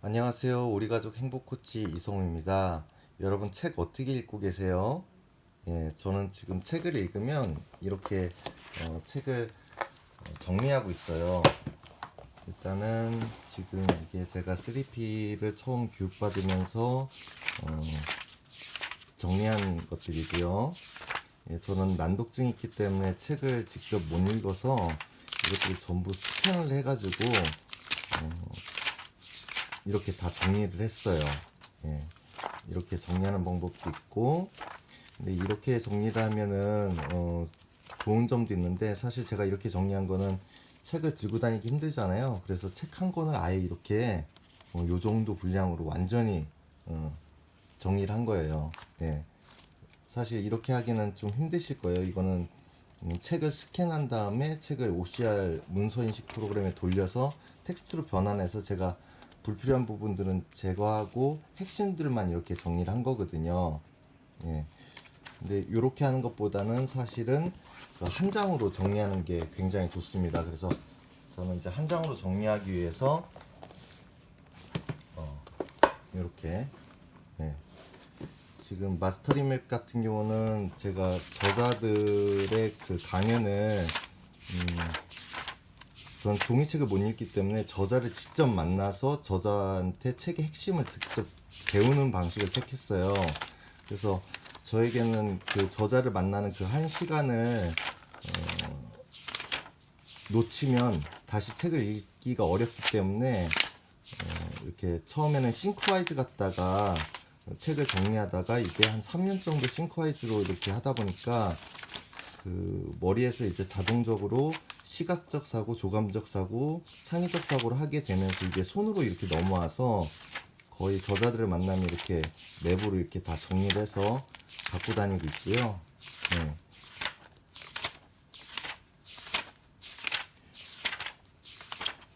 안녕하세요. 우리 가족 행복 코치 이성우입니다. 여러분 책 어떻게 읽고 계세요? 예, 저는 지금 책을 읽으면 이렇게 어, 책을 어, 정리하고 있어요. 일단은 지금 이게 제가 3P를 처음 교육받으면서 어, 정리한 것들이고요. 예, 저는 난독증이 있기 때문에 책을 직접 못 읽어서 이것들을 전부 스캔을 해가지고 어, 이렇게 다 정리를 했어요. 예, 이렇게 정리하는 방법도 있고, 근데 이렇게 정리를 하면은 어, 좋은 점도 있는데 사실 제가 이렇게 정리한 거는 책을 들고 다니기 힘들잖아요. 그래서 책 한 권을 아예 이렇게 어, 요 정도 분량으로 완전히 어, 정리를 한 거예요. 예. 사실 이렇게 하기는 좀 힘드실 거예요. 이거는 음, 책을 스캔한 다음에 책을 OCR 문서 인식 프로그램에 돌려서 텍스트로 변환해서 제가 불필요한 부분들은 제거하고 핵심들만 이렇게 정리를 한 거거든요. 예. 근데 이렇게 하는 것보다는 사실은 그한 장으로 정리하는 게 굉장히 좋습니다. 그래서 저는 이제 한 장으로 정리하기 위해서 어, 이렇게 예. 지금 마스터링 맵 같은 경우는 제가 저자들의 그 강연을 음, 저는 종이책을 못 읽기 때문에 저자를 직접 만나서 저자한테 책의 핵심을 직접 배우는 방식을 택했어요. 그래서 저에게는 그 저자를 만나는 그 한 시간을 어, 놓치면 다시 책을 읽기가 어렵기 때문에 어, 이렇게 처음에는 싱크와이즈 갔다가 책을 정리하다가 이게 한 3년 정도 싱크와이즈로 이렇게 하다 보니까 그 머리에서 이제 자동적으로 시각적 사고, 조감적 사고, 창의적 사고를 하게 되면서 이게 손으로 이렇게 넘어와서 거의 저자들을 만나면 이렇게 맵으로 이렇게 다 정리를 해서 갖고 다니고 있고요. 네.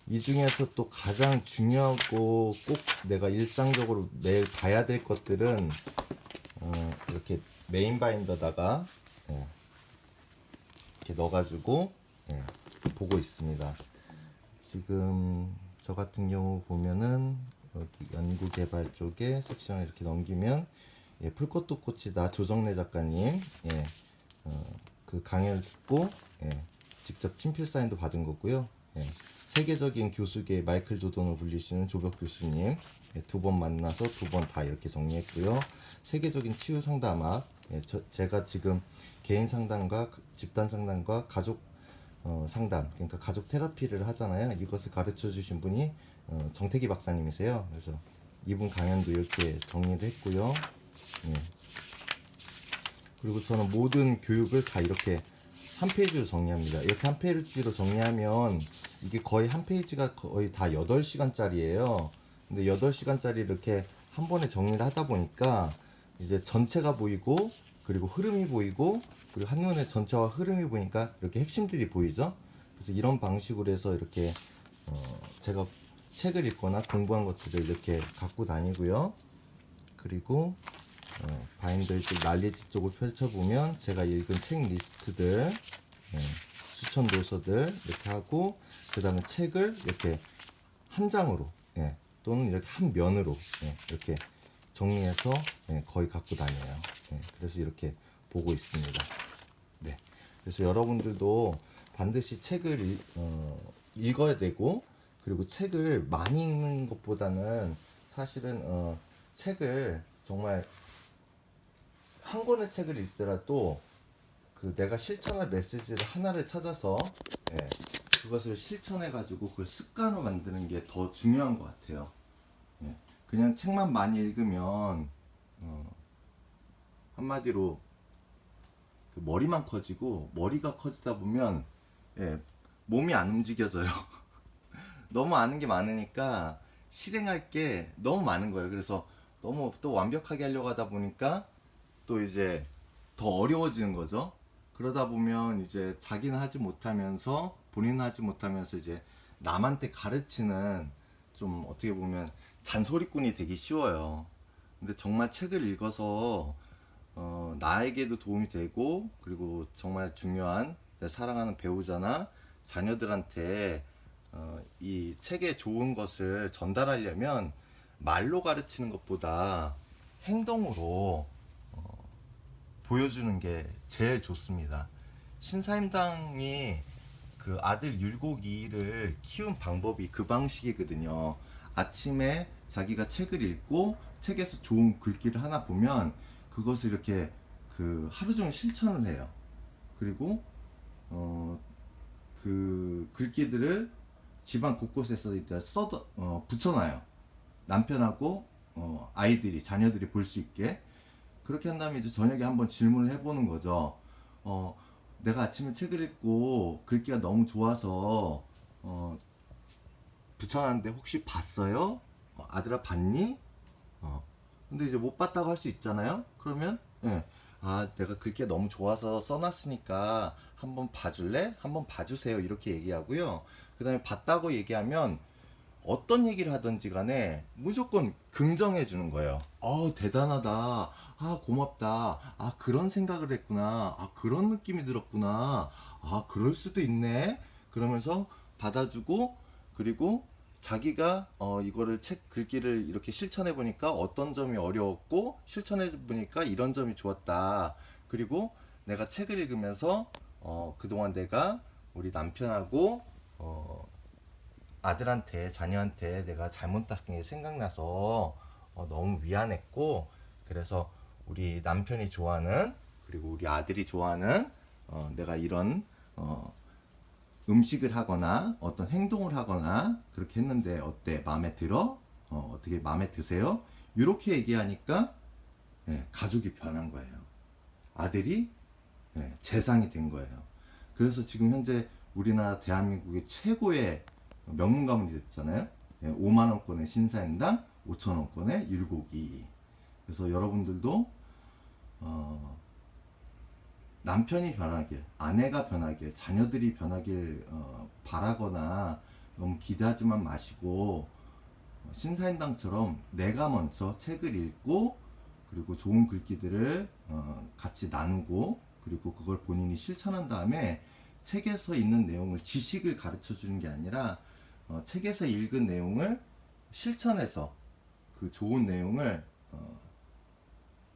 이 중에서 또 가장 중요하고 꼭 내가 일상적으로 매일 봐야 될 것들은 어, 이렇게 메인 바인더다가 예, 이렇게 넣어가지고 예, 보고 있습니다. 지금 저 같은 경우 보면은 여기 연구 개발 쪽에 섹션을 이렇게 넘기면 예, 풀꽃도 꽃이다 조정래 작가님 예, 어, 그 강연을 듣고 예, 직접 친필 사인도 받은 거고요. 예, 세계적인 교수계 마이클 조던을 불리시는 조벽 교수님 예, 두번 만나서 두 번 다 이렇게 정리했고요. 세계적인 치유 상담학 예, 저, 제가 지금 개인 상담과 집단 상담과 가족 어, 상담 그러니까 가족 테라피를 하잖아요. 이것을 가르쳐 주신 분이 어, 정태기 박사님이세요. 그래서 이분 강연도 이렇게 정리를 했고요. 예. 그리고 저는 모든 교육을 다 이렇게 한 페이지로 정리합니다. 이렇게 한 페이지로 정리하면 이게 거의 한 페이지가 거의 다 8시간짜리예요. 근데 8시간짜리 이렇게 한 번에 정리를 하다 보니까 이제 전체가 보이고 그리고 흐름이 보이고 그리고 한눈에 전체와 흐름이 보니까 이렇게 핵심들이 보이죠. 그래서 이런 방식으로 해서 이렇게 어 제가 책을 읽거나 공부한 것들을 이렇게 갖고 다니고요. 그리고 어, 바인더 이쪽 난리지 쪽을 펼쳐보면 제가 읽은 책 리스트들 예, 추천 도서들 이렇게 하고 그 다음에 책을 이렇게 한 장으로 예, 또는 이렇게 한 면으로 예, 이렇게 정리해서 예, 거의 갖고 다녀요. 예, 그래서 이렇게 보고 있습니다. 네. 그래서 여러분들도 반드시 책을 읽, 어, 읽어야 되고 그리고 책을 많이 읽는 것보다는 사실은 어, 책을 정말 한 권의 책을 읽더라도 그 내가 실천할 메시지를 하나를 찾아서 예, 그것을 실천해 가지고 그걸 습관으로 만드는 게 더 중요한 것 같아요. 예, 그냥 책만 많이 읽으면 어, 한마디로 그 머리만 커지고 머리가 커지다 보면 예, 몸이 안 움직여져요. 너무 아는 게 많으니까 실행할 게 너무 많은 거예요. 그래서 너무 또 완벽하게 하려고 하다 보니까 또 이제 더 어려워지는 거죠. 그러다 보면 이제 자기는 하지 못하면서 본인은 하지 못하면서 이제 남한테 가르치는 좀 어떻게 보면 잔소리꾼이 되기 쉬워요. 근데 정말 책을 읽어서 어, 나에게도 도움이 되고 그리고 정말 중요한 내 사랑하는 배우자나 자녀들한테 어, 이 책의 좋은 것을 전달하려면 말로 가르치는 것보다 행동으로 어, 보여주는 게 제일 좋습니다. 신사임당이 그 아들 율곡이를 키운 방법이 그 방식이거든요. 아침에 자기가 책을 읽고 책에서 좋은 글귀를 하나 보면 그것을 이렇게 그 하루 종일 실천을 해요. 그리고 어, 그 글귀들을 집안 곳곳에서 써도 어, 붙여놔요. 남편하고 어, 아이들이 자녀들이 볼 수 있게 그렇게 한 다음에 이제 저녁에 한번 질문을 해보는 거죠. 어, 내가 아침에 책을 읽고 글귀가 너무 좋아서 어, 붙여놨는데 혹시 봤어요? 어, 아들아 봤니? 어, 근데 이제 못 봤다고 할 수 있잖아요. 그러면 예, 아 내가 글귀가 너무 좋아서 써놨으니까 한번 봐줄래? 한번 봐주세요. 이렇게 얘기하고요. 그 다음에 봤다고 얘기하면 어떤 얘기를 하든지 간에 무조건 긍정해 주는 거예요. 어, 대단하다. 아, 고맙다. 아, 그런 생각을 했구나. 아, 그런 느낌이 들었구나. 아, 그럴 수도 있네. 그러면서 받아주고, 그리고 자기가 어, 이거를 책 글귀를 이렇게 실천해 보니까 어떤 점이 어려웠고, 실천해 보니까 이런 점이 좋았다. 그리고 내가 책을 읽으면서 어, 그동안 내가 우리 남편하고 어, 아들한테 자녀한테 내가 잘못한 게 생각나서 어, 너무 미안했고 그래서 우리 남편이 좋아하는 그리고 우리 아들이 좋아하는 어, 내가 이런 어, 음식을 하거나 어떤 행동을 하거나 그렇게 했는데 어때? 마음에 들어? 어, 어 떻게 마음에 드세요? 이렇게 얘기하니까 예, 가족이 변한 거예요. 아들이 예, 재상이 된 거예요. 그래서 지금 현재 우리나라 대한민국의 최고의 명문 가문이 됐잖아요. 5만 원권의 신사임당, 5천 원권의 율곡이. 그래서 여러분들도 어, 남편이 변하길, 아내가 변하길, 자녀들이 변하길 어, 바라거나 너무 기대하지만 마시고 어, 신사임당처럼 내가 먼저 책을 읽고 그리고 좋은 글귀들을 어, 같이 나누고 그리고 그걸 본인이 실천한 다음에 책에서 있는 내용을 지식을 가르쳐 주는 게 아니라 어, 책에서 읽은 내용을 실천해서 그 좋은 내용을 어,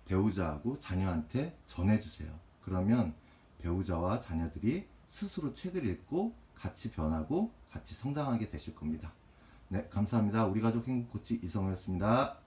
배우자하고 자녀한테 전해주세요. 그러면 배우자와 자녀들이 스스로 책을 읽고 같이 변하고 같이 성장하게 되실 겁니다. 네, 감사합니다. 우리 가족 행복 코치 이성호였습니다.